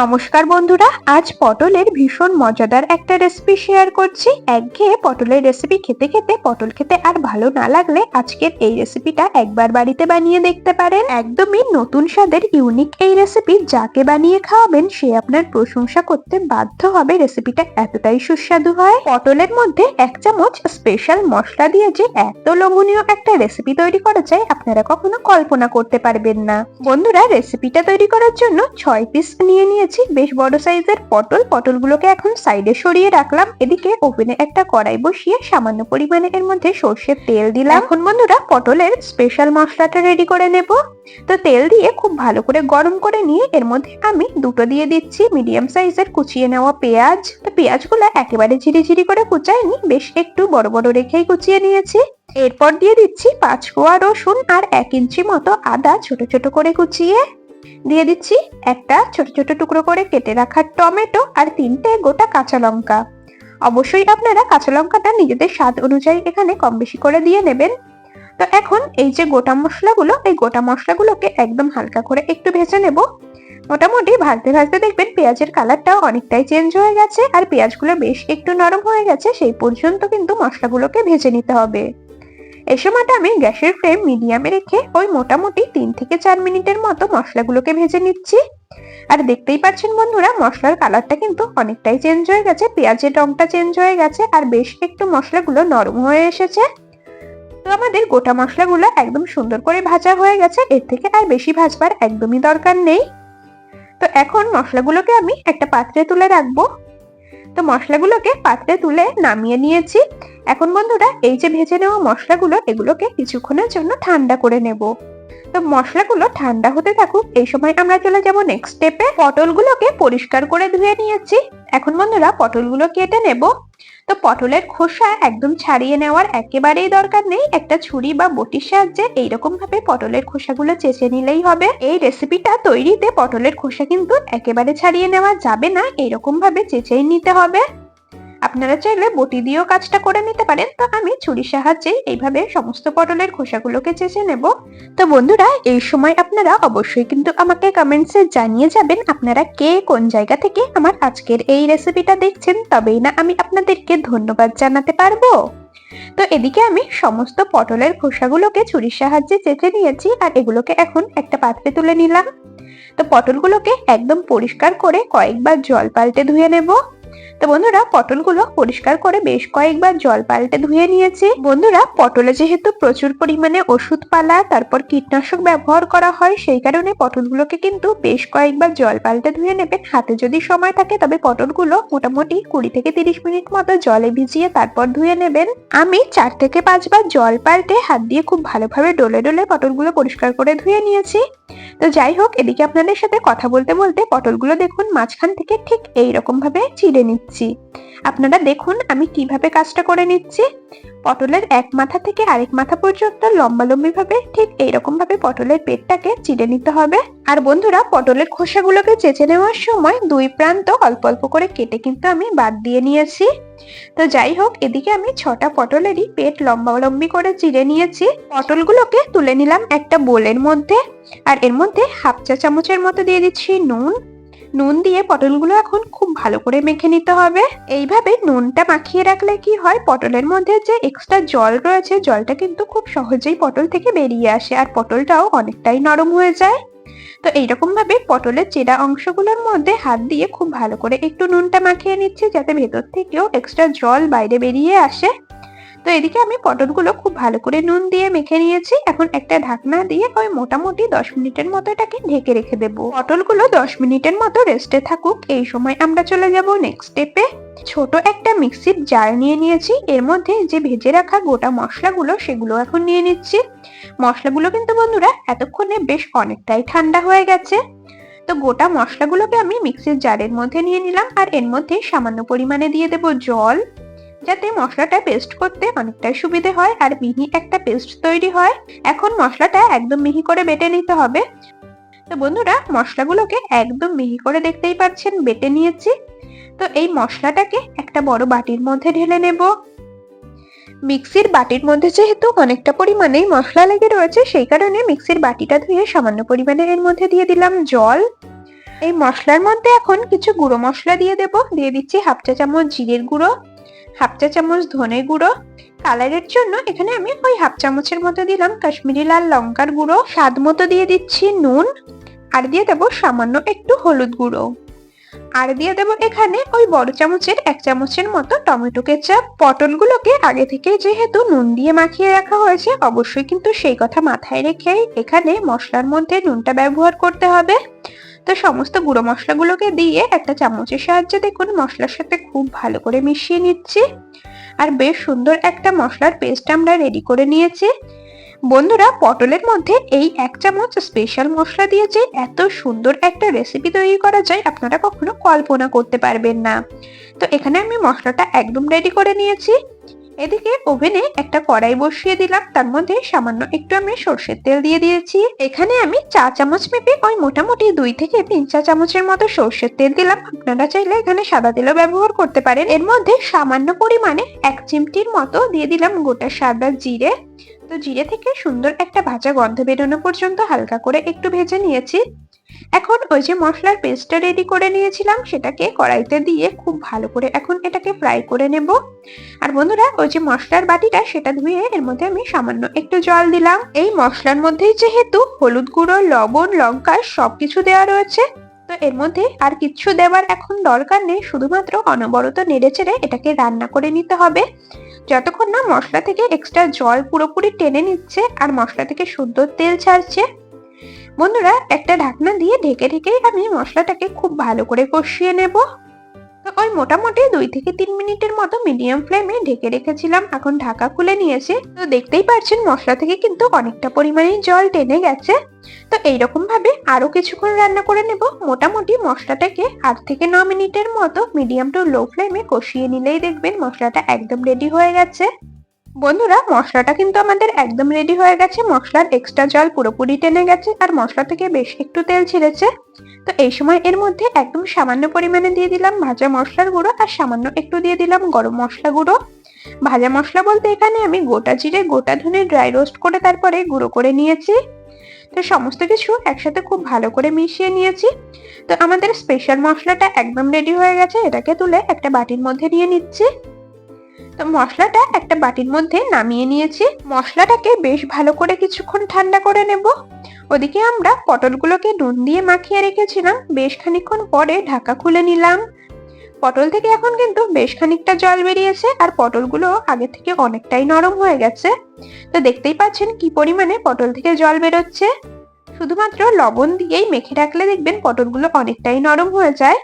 নমস্কার বন্ধুরা, আজ পটলের ভীষণ মজাদার একটা রেসিপি শেয়ার করছি। একঘেয়ে পটলের রেসিপি খেতে খেতে, পটল খেতে আর ভালো না লাগলে আজকের এই রেসিপিটা একবার বাড়িতে বানিয়ে দেখতে পারেন। একদমই নতুন স্বাদের ইউনিক এই রেসিপি যাকে বানিয়ে খাওয়াবেন, সে আপনার প্রশংসা করতে বাধ্য হবে। রেসিপিটা এতটাই সুস্বাদু হয়। পটলের মধ্যে এক চামচ স্পেশাল মশলা দিয়ে যে এত লোভনীয় একটা রেসিপি তৈরি করা যায়, আপনারা কখনো কল্পনা করতে পারবেন না। বন্ধুরা রেসিপিটা তৈরি করার জন্য ছয় পিস নিয়ে নিয়েছি বেশ বড় সাইজের পটল। পটলগুলোকে এখন সাইডে সরিয়ে রাখলাম। এদিকে ওভেনে একটা কড়াই বসিয়ে সামান্য পরিমাণে এর মধ্যে সর্ষের তেল দিলাম। এখন বন্ধুরা, পটলের স্পেশাল মশলাটা রেডি করে নেব। তো তেল দিয়ে খুব ভালো করে গরম করে নিয়ে এর মধ্যে আমি দুটো দিয়ে দিচ্ছি মিডিয়াম সাইজের কুচিয়ে নেওয়া পেঁয়াজ। তো পেঁয়াজগুলো একেবারে ঝিরি ঝিরি করে কুচাইনি বেশ একটু বড় বড় রেখেই কুচিয়ে নিয়েছি। এরপর দিয়ে দিচ্ছি পাঁচ কোয়া রসুন আর এক ইঞ্চি মতো আদা ছোট ছোট করে কুচিয়ে। দিয়ে দিচ্ছি একটা ছোট ছোট টুকরো করে কেটে রাখা টমেটো আর তিনটে গোটা কাঁচা লঙ্কা। অবশ্যই আপনারা কাঁচা লঙ্কাটা নিজেদের স্বাদ অনুযায়ী এখানে কম বেশি করে দিয়ে নেবেন। তো এখন এই যে গোটা মশলাগুলো, এই গোটা মশলাগুলোকে একদম হালকা করে একটু ভেজে নেব। মোটামুটি ভাজতে ভাজতে দেখবেন পেঁয়াজের কালারটাও অনেকটাই চেঞ্জ হয়ে গেছে আর পেঁয়াজগুলো বেশ একটু নরম হয়ে গেছে, সেই পর্যন্ত কিন্তু মশলাগুলোকে ভেজে নিতে হবে। এই সময়টা আমি গ্যাসের ফ্লেম মিডিয়ামে রেখে ওই মোটামুটি তিন থেকে চার মিনিটের মতো মশলাগুলোকে ভেজে নিচ্ছি। আর দেখতেই পাচ্ছেন বন্ধুরা, মশলার কালারটা কিন্তু অনেকটাই চেঞ্জ হয়ে গেছে, পেঁয়াজের রংটা চেঞ্জ হয়ে গেছে, আর বেশ একটু মশলাগুলো নরম হয়ে এসেছে। তো আমাদের গোটা মশলাগুলো একদম সুন্দর করে ভাজা হয়ে গেছে, এর থেকে আর বেশি ভাজবার একদমই দরকার নেই। তো এখন মশলাগুলোকে আমি একটা পাত্রে তুলে রাখব। তো মশলাগুলোকে পাত্রে তুলে নামিয়ে নিয়েছি। এখন বন্ধুরা, এই যে ভেজে নেওয়া মশলাগুলো, এগুলোকে কিছুক্ষণের জন্য ঠান্ডা করে নেব। তো মশলাগুলো ঠান্ডা হতে থাকুক, এই সময় আমরা চলে যাব নেক্সট স্টেপে পটলগুলোকে পরিষ্কার করে ধুয়ে নিয়েছি। এখন বন্ধুরা, পটলগুলো কেটে নেব। তো পটলের খোসা একদম ছাড়িয়ে নেওয়ার একেবারেই দরকার নেই। একটা ছুরি বা বটির সাহায্যে এইরকম ভাবে পটলের খোসাগুলো চেঁচে নিলেই হবে। এই রেসিপিটা তৈরিতে পটলের খোসা কিন্তু একেবারে ছাড়িয়ে নেওয়া যাবে না। এইরকম ভাবে চেঁচেই নিতে হবে। আপনারা চাইলে বটি দিয়েও কাজটা করে নিতে পারেন। তো আমি ছুরির সাহায্যে এইভাবে সমস্ত পটলের খোসাগুলোকে চেঁচে নেব। তো বন্ধুরা, এই সময় আপনারা অবশ্যই কিন্তু আমাকে কমেন্টসে জানিয়ে যাবেন আপনারা কে, কোন জায়গা থেকে আমার আজকের এই রেসিপিটা দেখছেন। তবেই না আমি আপনাদেরকে ধন্যবাদ জানাতে পারব। তো এদিকে আমি সমস্ত পটলের খোসাগুলোকে ছুরির সাহায্যে চেঁচে নিয়েছি আর এগুলোকে এখন একটা পাত্রে তুলে নিলাম। তো পটলগুলোকে একদম পরিষ্কার করে কয়েকবার জল পাল্টে ধুয়ে নেব। তো বন্ধুরা, পটলগুলো পরিষ্কার করে বেশ কয়েকবার জল পাল্টে ধুয়ে নিয়েছি। বন্ধুরা, পটলে যেহেতু প্রচুর পরিমাণে ওষুধ পালা, তারপর কীটনাশক ব্যবহার করা হয়, সেই কারণে পটলগুলোকে কিন্তু বেশ কয়েকবার জল পাল্টে ধুয়ে নেবেন। হাতে যদি সময় থাকে, তবে পটলগুলো মোটামুটি কুড়ি থেকে তিরিশ মিনিট মতো জলে ভিজিয়ে তারপর ধুয়ে নেবেন। আমি চার থেকে পাঁচবার জল পাল্টে হাত দিয়ে খুব ভালোভাবে ডলে ডলে পটলগুলো পরিষ্কার করে ধুয়ে নিয়েছি। তো যাই হোক, এদিকে আপনাদের সাথে কথা বলতে বলতে পটলগুলো দেখুন মাঝখান থেকে ঠিক এই রকম ভাবে চিড়ে নিচ্ছি। আপনারা দেখুন আমি কীভাবে কাজটা করে নিচ্ছি। পটলের এক মাথা থেকে আরেক মাথা পর্যন্ত লম্বালম্বি ভাবে ঠিক এইরকম ভাবে পটলের পেটটাকে চিড়ে নিতে হবে। আর বন্ধুরা, পটলের খোসাগুলোকে চেঁচে নেওয়ার সময় দুই প্রান্ত অল্প অল্প করে কেটে কিন্তু আমি বাদ দিয়ে নিয়েছি। তো যাই হোক, এদিকে আমি ছটা পটলেরই পেট লম্বালম্বি করে চিড়ে নিয়েছি। পটলগুলোকে তুলে নিলাম একটা বোলের মধ্যে। আর এর মধ্যে হাফ চা চামচের মতো দিয়ে দিচ্ছি নুন নুন দিয়ে পটলগুলো এখন খুব ভালো করে মেখে নিতে হবে। এইভাবে নুনটা মাখিয়ে রাখলে কি হয়, পটলের মধ্যে যে এক্সট্রা জল রয়েছে, জলটা কিন্তু খুব সহজেই পটল থেকে বেরিয়ে আসে আর পটলটাও অনেকটাই নরম হয়ে যায়। তো এইরকম ভাবে পটলের চেরা অংশগুলোর মধ্যে হাত দিয়ে খুব ভালো করে একটু নুনটা মাখিয়ে নিচ্ছি, যাতে ভেতর থেকেও এক্সট্রা জল বাইরে বেরিয়ে আসে। তো এদিকে আমি পটলগুলো খুব ভালো করে নুন দিয়ে মেখে নিয়েছি। এখন একটা ঢাকনা দিয়ে ওই মোটামুটি দশ মিনিটের মতো এটাকে ঢেকে রেখে দেবো। পটলগুলো দশ মিনিটের মতো রেস্টে থাকুক। এই সময় আমরা চলে যাব নেক্সট স্টেপে ছোট একটা মিক্সির জার নিয়ে নিয়েছি। এর মধ্যে যে ভেজে রাখা গোটা মশলাগুলো সেগুলো এখন নিয়ে নিচ্ছি। মশলাগুলো কিন্তু বন্ধুরা এতক্ষণে বেশ অনেকটাই ঠান্ডা হয়ে গেছে। তো গোটা মশলাগুলোকে আমি মিক্সির জারের মধ্যে নিয়ে নিলাম। আর এর মধ্যে সামান্য পরিমাণে দিয়ে দেব জল। যাতে মশলাটা পেস্ট করতে অনেকটাই সুবিধে হয় আর মিহি একটা পেস্ট তৈরি হয়। এখন মশলাটা একদম মিহি করে বেটে নিতে হবে। তো বন্ধুরা, মশলাগুলোকে একদম মিহি করে দেখতেই পাচ্ছেন, বেটে নিয়েছি। তো এই মশলাটাকে একটা বড় বাটির মধ্যে ঢেলে নেব। মিক্সির বাটির মধ্যে যেহেতু অনেকটা পরিমাণেই মশলা লেগে রয়েছে, সেই কারণে মিক্সির বাটিটা ধুয়ে সামান্য পরিমাণে এর মধ্যে দিয়ে দিলাম জল। এই মশলার মধ্যে এখন কিছু গুঁড়ো মশলা দিয়ে দেব। দিয়ে দিচ্ছি হাফ চা চামচ জিরের গুঁড়ো। হাফ চা চামচ ধনে গুঁড়ো। কালারের জন্য এখানে আমি ওই হাফ চামচের মতো দিলাম কাশ্মীরি লাল লঙ্কার গুঁড়ো। স্বাদ মতো দিয়ে দিচ্ছি নুন। আর দিয়ে দেবো সামান্য একটু হলুদ গুঁড়ো। আর দিয়ে দেবো এখানে ওই বড় চামচের এক চামচের মতো টমেটো কেচাপ। পটলগুলোকে আগে থেকে যেহেতু নুন দিয়ে মাখিয়ে রাখা হয়েছে, অবশ্যই কিন্তু সেই কথা মাথায় রেখে এখানে মশলার মধ্যে নুনটা ব্যবহার করতে হবে। তো সমস্ত গুঁড়ো মশলাগুলোকে দিয়ে একটা চামচের সাহায্যে দেখুন মশলার সাথে খুব ভালো করে মিশিয়ে নিচ্ছি। আর বেশ সুন্দর একটা মশলার পেস্ট আমরা রেডি করে নিয়েছি। বন্ধুরা, পটলের মধ্যে এই এক চামচ স্পেশাল মশলা দিয়ে যে এত সুন্দর একটা রেসিপি তৈরি করা যায়, আপনারা কখনো কল্পনা করতে পারবেন না। তো এখানে আমি মশলাটা একদম রেডি করে নিয়েছি। এদিকে ওভেনে একটা কড়াই বসিয়ে দিলাম, তার মধ্যে সামান্য একটু আমি সর্ষের তেল দিয়ে দিয়েছি। এখানে আমি চা চামচ মেপে ওই মোটামুটি দুই থেকে তিন চা চামচের মতো সর্ষের তেল দিলাম। আপনারা চাইলে এখানে সাদা তেলও ব্যবহার করতে পারেন। এর মধ্যে সামান্য পরিমাণে এক চিমটির মতো দিয়ে দিলাম গোটা সাদা জিরে। তো জিরে থেকে সুন্দর একটা ভাজা গন্ধ বেরোনো পর্যন্ত হালকা করে একটু ভেজে নিয়েছি। এখন ওই যে মশলার পেস্টটা রেডি করে নিয়েছিলাম, সেটাকে কড়াইতে দিয়ে খুব ভালো করে এখন এটাকে ফ্রাই করে নেব। আর বন্ধুরা, ওই যে মশলার বাটিটা, সেটা ধুয়ে এর মধ্যে আমি সামান্য একটু জল দিলাম। এই মশলার মধ্যেই যেহেতু হলুদ গুঁড়ো, লবণ, লঙ্কা সবকিছু দেওয়া রয়েছে, তো এর মধ্যে আর কিচ্ছু দেওয়ার এখন দরকার নেই। শুধুমাত্র অনবরত নেড়ে চেড়ে এটাকে রান্না করে নিতে হবে। যতক্ষণ না মশলা থেকে এক্সট্রা জল পুরোপুরি টেনে নিচ্ছে, আর মশলা থেকে সুন্দর তেল ছাড়ছে বন্ধুরা, একটা ঢাকনা দিয়ে ঢেকে ঢেকেই আমি মশলাটাকে খুব ভালো করে কষিয়ে নেব। ওই মোটামুটি দুই থেকে তিন মিনিটের মতো মিডিয়াম ফ্লেমে ঢেকে রেখেছিলাম। এখন ঢাকা খুলে নিয়েছি। তো দেখতেই পাচ্ছেন মশলা থেকে কিন্তু অনেকটা পরিমাণে জল টেনে গেছে। তো এইরকম ভাবে আরও কিছুক্ষণ রান্না করে নেব। মোটামুটি মশলাটাকে আট থেকে ন মিনিটের মতো মিডিয়াম টু লো ফ্লেমে কষিয়ে নিলেই দেখবেন মশলাটা একদম রেডি হয়ে গেছে। বন্ধুরা, মশলাটা কিন্তু আমাদের একদম রেডি হয়ে গেছে। মশলার এক্সট্রা জল পুরোপুরি টেনে গেছে আর মশলা থেকে বেশ একটু তেল ছিঁড়েছে। তো এই সময় এর মধ্যে একদম সামান্য পরিমাণে দিয়ে দিলাম ভাজা মশলার গুঁড়ো আর সামান্য একটু দিয়ে দিলাম গরম মশলা গুঁড়ো। ভাজা মশলা বলতে এখানে আমি গোটা জিরে, গোটা ধনে ড্রাই রোস্ট করে তারপরে গুঁড়ো করে নিয়েছি। তো সমস্ত কিছু একসাথে খুব ভালো করে মিশিয়ে নিয়েছি। তো আমাদের স্পেশাল মশলাটা একদম রেডি হয়ে গেছে। এটাকে তুলে একটা বাটির মধ্যে নিয়ে নিচ্ছি। তো মশলাটা একটা বাটির মধ্যে নামিয়ে নিয়েছি। মশলাটাকে বেশ ভালো করে কিছুক্ষণ ঠান্ডা করে নেব। ওদিকে আমরা পটলগুলোকে নুন দিয়ে মাখিয়ে রেখেছিলাম। বেশ খানিক্ষণ পরে ঢাকা খুলে নিলাম। পটল থেকে এখন কিন্তু বেশ খানিকটা জল বেরিয়েছে আর পটলগুলো আগে থেকে অনেকটাই নরম হয়ে গেছে। তো দেখতেই পাচ্ছেন কি পরিমাণে পটল থেকে জল বেরোচ্ছে। শুধুমাত্র লবণ দিয়েই মেখে রাখলে দেখবেন পটলগুলো অনেকটাই নরম হয়ে যায়।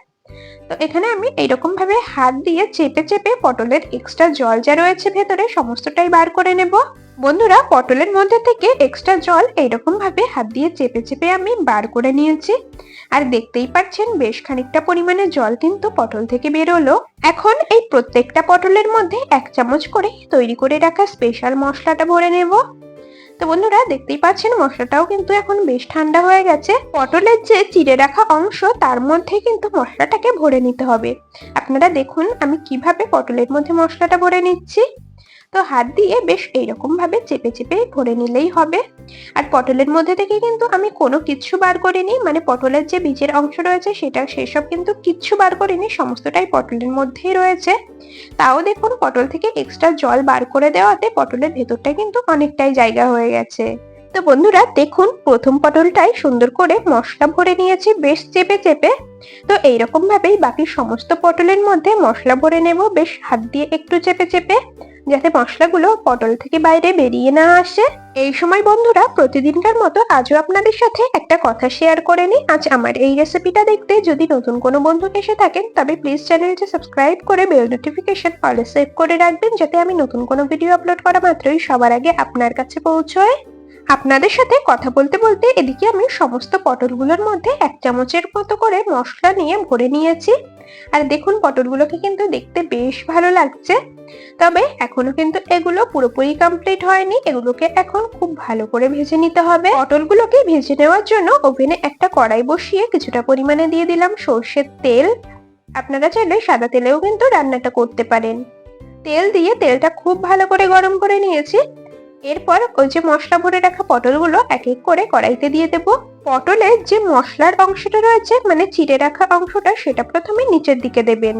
তো এখানে আমি এইরকম ভাবে হাত দিয়ে চেপে চেপে পটলের এক্সট্রা জল যা রয়েছে ভেতরে সমস্তটাই বার করে নেব। বন্ধুরা, পটলের মধ্যে থেকে এক্সট্রা জল এইরকম ভাবে হাত দিয়ে চেপে চেপে আমি বার করে নিয়েছি। আর দেখতেই পাচ্ছেন, বেশ খানিকটা পরিমাণে জল কিন্তু পটল থেকে বেরোলো। এখন এই প্রত্যেকটা পটলের মধ্যে এক চামচ করে তৈরি করে রাখা স্পেশাল মশলাটা ভরে নেব। তো বন্ধুরা দেখতেই পাচ্ছেন, মশলাটাও কিন্তু এখন বেশ ঠান্ডা হয়ে গেছে। পটলের যে চিড়ে রাখা অংশ, তার মধ্যে কিন্তু মশলাটাকে ভরে নিতে হবে। আপনারা দেখুন আমি কীভাবে পটলের মধ্যে মশলাটা ভরে নিচ্ছি। তো হাত দিয়ে বেশ এইরকম ভাবে চেপে চেপে ভরে নিলেই হবে। আর পটলের মধ্যে থেকে কিন্তু আমি কোনো কিচ্ছু বার করিনি মানে পটলের যে বীজের অংশ রয়েছে সেটা, সেসব কিন্তু কিচ্ছু বার করিনি, সমস্তটাই পটলের মধ্যেই রয়েছে। তাও দেখুন, পটল থেকে এক্সট্রা জল বার করে দেওয়াতে পটলের ভেতরটা কিন্তু অনেকটাই জায়গা হয়ে গেছে। তো বন্ধুরা, দেখুন, প্রথম পটলটাই সুন্দর করে মশলা ভরে নিয়েছি, বেশ চেপে চেপে। তো এইরকম ভাবেই বাকি সমস্ত পটলের মধ্যে মশলা ভরে নেব, বেশ হাত দিয়ে একটু চেপে চেপে। যাতে মশলাগুলো পটল থেকে বাইরে বেরিয়ে না আসে। এই সময় বন্ধুরা, প্রতিদিনকার মতো আজও আপনাদের সাথে একটা কথা শেয়ার করে নিই। আজ আমার এই রেসিপিটা দেখতে যদি নতুন কোনো বন্ধু এসে থাকেন, তবে প্লিজ চ্যানেলটি সাবস্ক্রাইব করে বেল নোটিফিকেশন অলে সেভ করে রাখবেন, যাতে আমি নতুন কোনো ভিডিও আপলোড করা মাত্রই সবার আগে আপনার কাছে পৌঁছয়। আপনাদের সাথে কথা বলতে বলতে এদিকে আমি সমস্ত পটলগুলোর মধ্যে এক চামচের মতো করে মশলা নিয়ে ভরে নিয়েছি। আর দেখুন, পটলগুলোকে কিন্তু দেখতে বেশ ভালো লাগছে। তবে এখনও কিন্তু এগুলো পুরোপুরি কমপ্লিট হয়নি। এগুলোকে এখন খুব ভালো করে ভেজে নিতে হবে। পটলগুলোকে ভেজে নেওয়ার জন্য ওভেনে একটা কড়াই বসিয়ে কিছুটা পরিমাণে দিয়ে দিলাম সর্ষের তেল। আপনারা চাইলে সাদা তেলেও কিন্তু রান্নাটা করতে পারেন। তেল দিয়ে তেলটা খুব ভালো করে গরম করে নিয়েছি। এরপর ওই যে মশলা ভরে রাখা পটলগুলো এক এক করে কড়াইতে দিয়ে দেব। পটলের যে মশলার অংশটা রয়েছে মানে চিড়ে রাখা অংশটা, সেটা প্রথমে নিচের দিকে দেবেন।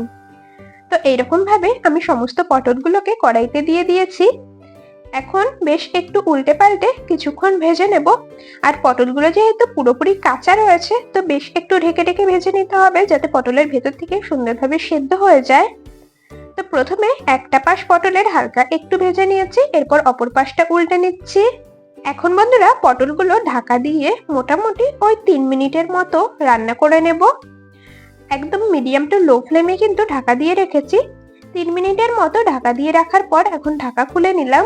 তো এইরকম ভাবে আমি সমস্ত পটলগুলোকে কড়াইতে দিয়ে দিয়েছি। এখন বেশ একটু উল্টে পাল্টে কিছুক্ষণ ভেজে নেব। আর পটলগুলো যেহেতু পুরোপুরি কাঁচা রয়েছে, তো বেশ একটু ঢেকে ঢেকে ভেজে নিতে হবে, যাতে পটলের ভেতর থেকে সুন্দরভাবে সেদ্ধ হয়ে যায়। তো প্রথমে একটা পাশ পটলের হালকা একটু ভেজে নিয়েছি, এরপর অপর পাশটা উল্টে নিচ্ছি। এখন বন্ধুরা পটলগুলো ঢাকা দিয়ে মোটামুটি ওই তিন মিনিটের মতো রান্না করে নেব। একদম মিডিয়াম টু লো ফ্লেমে কিন্তু ঢাকা দিয়ে রেখেছি। তিন মিনিটের মতো ঢাকা দিয়ে রাখার পর এখন ঢাকা খুলে নিলাম।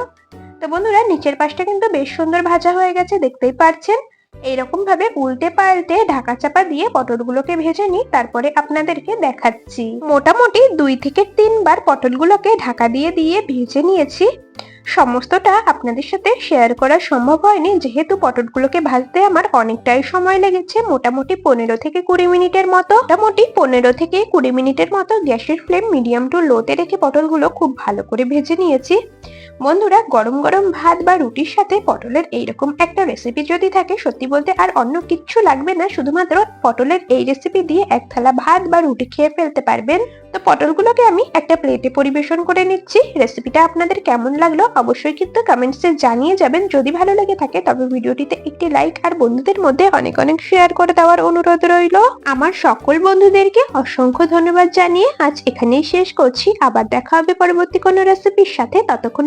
তো বন্ধুরা নিচের পাশটা কিন্তু বেশ সুন্দর ভাজা হয়ে গেছে, দেখতেই পারছেন। এইরকম ভাবে উল্টে পাল্টে ঢাকা চাপা দিয়ে পটলগুলোকে ভেজে নিই, তারপরে আপনাদেরকে দেখাচ্ছি। মোটামুটি দুই থেকে তিনবার পটলগুলোকে ঢাকা দিয়ে দিয়ে ভেজে নিয়েছি। সমস্তটা আপনাদের সাথে শেয়ার করা সম্ভব হয়নি, যেহেতু পটলগুলোকে ভাজতে আমার অনেকটাই সময় লেগেছে, মোটামুটি পনেরো থেকে কুড়ি মিনিটের মতো। মোটামুটি পনেরো থেকে কুড়ি মিনিটের মতো গ্যাসের ফ্লেম মিডিয়াম টু লোতে রেখে পটলগুলো খুব ভালো করে ভেজে নিয়েছি। বন্ধুরা, গরম গরম ভাত বা রুটির সাথে পটলের এইরকম একটা রেসিপি যদি থাকে, সত্যি বলতে আর অন্য কিচ্ছু লাগবে না, শুধুমাত্র পটলের এই রেসিপি দিয়ে এক থালা ভাত বা রুটি খেয়ে ফেলতে পারবেন। তো পটলগুলোকে আমি একটা প্লেটে পরিবেশন করে নিচ্ছি। রেসিপিটা আপনাদের কেমন লাগল অবশ্যই কিন্তু কমেন্টসে জানিয়ে যাবেন। যদি ভালো লেগে থাকে, তবে ভিডিওটিতে একটি লাইক আর বন্ধুদের মধ্যে অনেক অনেক শেয়ার করে দেওয়ার অনুরোধ রইল। আমার সকল বন্ধুদেরকে অসংখ্য ধন্যবাদ জানিয়ে আজ এখানেই শেষ করছি। আবার দেখা হবে পরবর্তী কোনো রেসিপির সাথে। ততক্ষণ